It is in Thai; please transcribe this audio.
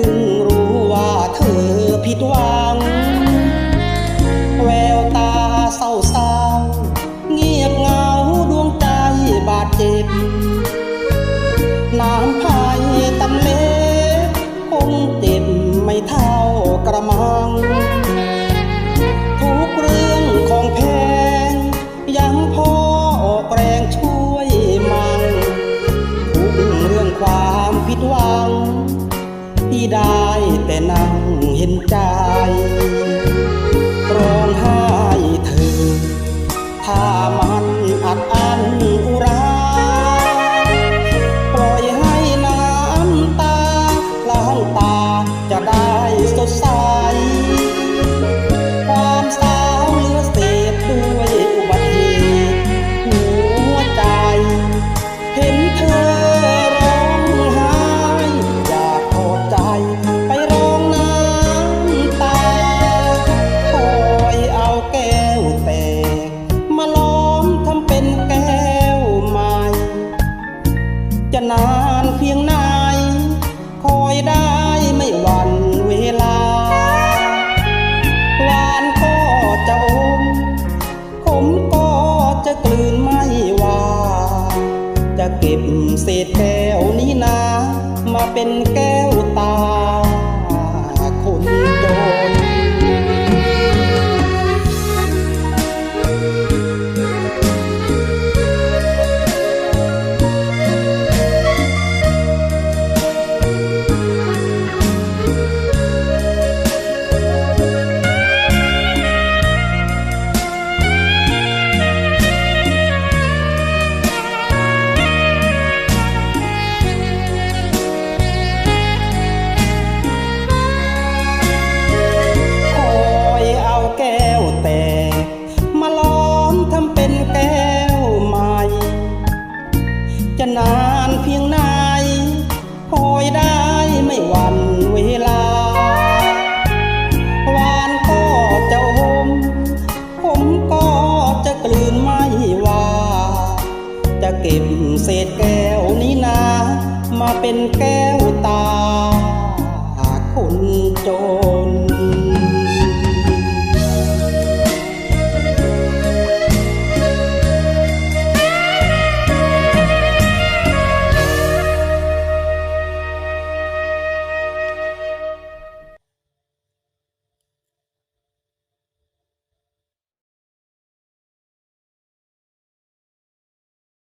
พิ่งรู้ว่าเธอผิดหวัง แววตาเศร้าเศร้าเงียบเงาดวงใจบาดเจ็บ น้ำพายตำเล็คงเจ็บไม่เท่ากระมัง ทุกเรื่องของแพงยังพอแรงช่วยมันทุกเรื่องความผิดหวัง ได้แต่นั่งเห็นใจ เก็บเศษแก้วนี้นา มาเป็นแก้ว มาเป็นแก้วตาคนจน